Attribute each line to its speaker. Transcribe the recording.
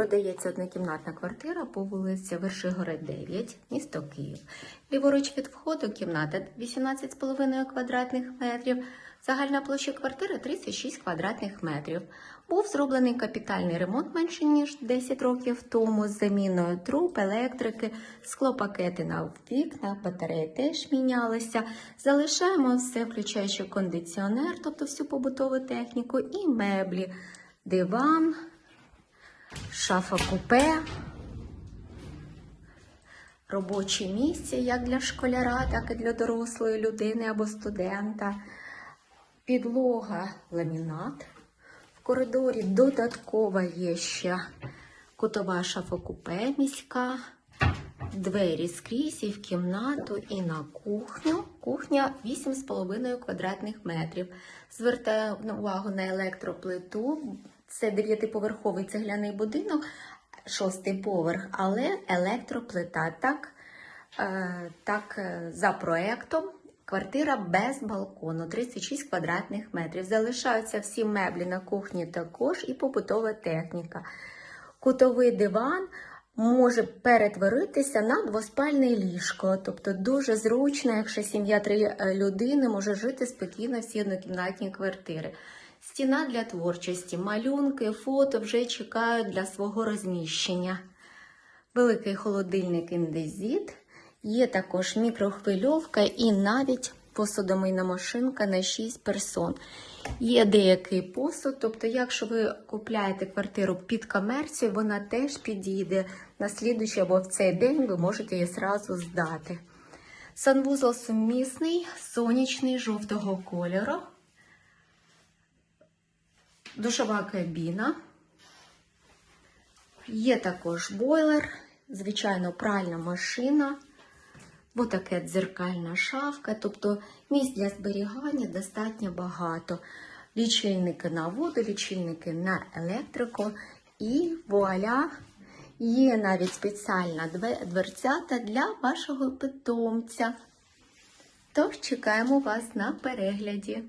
Speaker 1: Продається однокімнатна квартира по вулиці Вершигори, 9, місто Київ. Ліворуч від входу кімната 18,5 квадратних метрів. Загальна площа квартири 36 квадратних метрів. Був зроблений капітальний ремонт менше ніж 10 років тому з заміною труб, електрики, склопакети на вікнах, батареї теж мінялися. Залишаємо все, включаючи кондиціонер, тобто всю побутову техніку, і меблі, диван, шафа купе, робоче місце як для школяра, так і для дорослої людини або студента, підлога, ламінат. В коридорі додатково є ще кутова шафа купе міська, двері скрізь і в кімнату, і на кухню. Кухня 8,5 квадратних метрів. Звертаю увагу на електроплиту. Це дев'ятиповерховий цегляний будинок, шостий поверх, але електроплита. Так, е, так е, за проектом. Квартира без балкону, 36 квадратних метрів. Залишаються всі меблі на кухні також і побутова техніка. Кутовий диван може перетворитися на двоспальне ліжко, тобто дуже зручно, якщо сім'я три е, людини може жити спокійно в цій однокімнатній квартирі. Стіна для творчості, малюнки, фото вже чекають для свого розміщення. Великий холодильник індезіт. Є також мікрохвильовка і навіть посудомийна машинка на 6 персон. Є деякий посуд, тобто, якщо ви купляєте квартиру під комерцію, вона теж підійде на слідуючий або в цей день ви можете її зразу здати. Санвузол сумісний, сонячний, жовтого кольору, душова кабіна. Є також бойлер, звичайно, пральна машина. Бо дзеркальна шафка, тобто місць для зберігання достатньо багато. Лічильники на воду, лічильники на електрику і вуаля, є навіть спеціальна дверцята для вашого питомця. Тож чекаємо вас на перегляді.